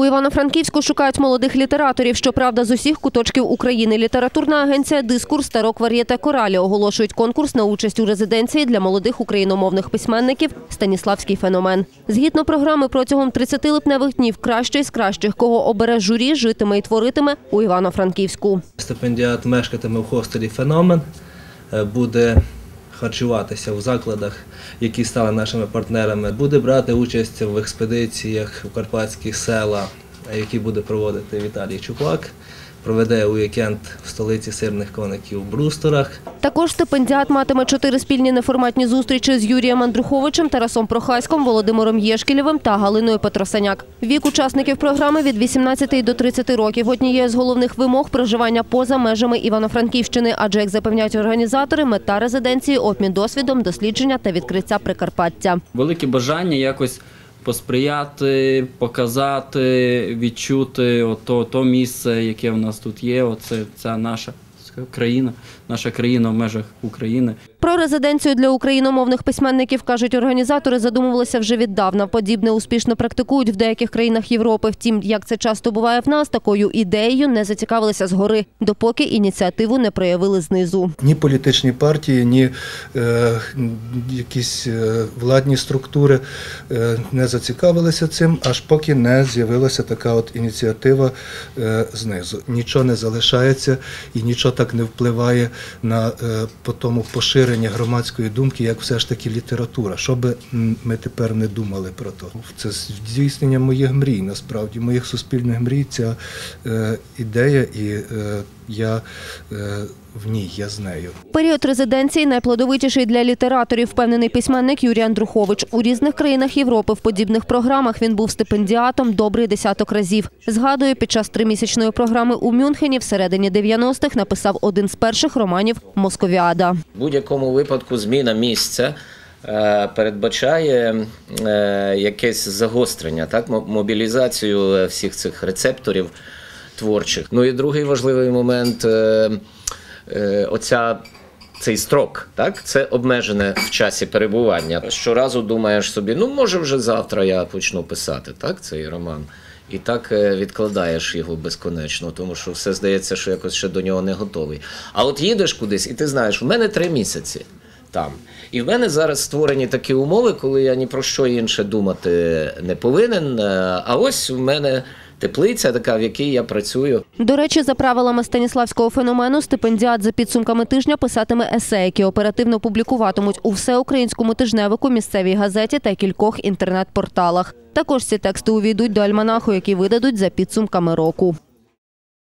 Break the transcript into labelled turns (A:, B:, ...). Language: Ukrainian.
A: У Івано-Франківську шукають молодих літераторів. Щоправда, з усіх куточків України. Літературна агенція Дискурс та рок Вар'єте Коралі оголошують конкурс на участь у резиденції для молодих україномовних письменників Станіславський феномен. Згідно програми, протягом 30 липневих днів кращий з кращих, кого обере журі, житиме і творитиме у Івано-Франківську.
B: Стипендіат мешкатиме в хостелі Феномен, е, буде харчуватися в закладах, які стали нашими партнерами, буде брати участь в експедиціях у карпатські села, які буде проводити Віталій Чупак. Проведе уікенд в столиці сирних коників в Брусторах.
A: Також стипендіат матиме чотири спільні неформатні зустрічі з Юрієм Андруховичем, Тарасом Прохаськом, Володимиром Єшкілєвим та Галиною Петросаняк. Вік учасників програми від 18 до 30 років. Однією з головних вимог проживання поза межами Івано-Франківщини, адже, як запевняють організатори, мета резиденції обмін досвідом, дослідження та відкриття Прикарпаття.
C: велике бажання якось посприяти, показати, відчути ото, то місце, яке в нас тут є. Оце ця наша країна, наша країна в межах України.
A: Про резиденцію для україномовних письменників, кажуть організатори, задумувалися вже віддавна. Подібне успішно практикують в деяких країнах Європи. Втім, як це часто буває в нас, такою ідеєю не зацікавилися згори, допоки ініціативу не проявили знизу.
D: ні політичні партії, ні е, якісь е, владні структури е, не зацікавилися цим, аж поки не з'явилася така от ініціатива е, знизу. Нічого не залишається і нічого так не впливає на е, по тому поширення громадської думки, як все ж таки література. Що би ми тепер не думали про то. Це здійснення моїх мрій, насправді, моїх суспільних мрій, ця е, ідея, і е, я е, в ній, я з нею.
A: Період резиденції найплодовитіший для літераторів, впевнений письменник Юрій Андрухович. У різних країнах Європи в подібних програмах він був стипендіатом добрий десяток разів. Згадує, під час тримісячної програми у Мюнхені всередині 90-х написав один з перших романів Московіада.
E: В будь-якому випадку зміна місця е, передбачає е, якесь загострення, так, мо- мобілізацію всіх цих рецепторів творчих. Ну і другий важливий момент е, е, оця. Цей строк, так, це обмежене в часі перебування. Щоразу думаєш собі, ну може вже завтра я почну писати, так, цей роман. І так е, відкладаєш його безконечно, тому що все здається, що якось ще до нього не готовий. А от їдеш кудись, і ти знаєш, у мене три місяці там. І в мене зараз створені такі умови, коли я ні про що інше думати не повинен. А ось у мене теплиця така, в якій я працюю.
A: До речі, за правилами Станіславського феномену, стипендіат за підсумками тижня писатиме есе, які оперативно публікуватимуть у всеукраїнському тижневику, місцевій газеті та кількох інтернет-порталах. Також ці тексти увійдуть до альманаху, який видадуть за підсумками року.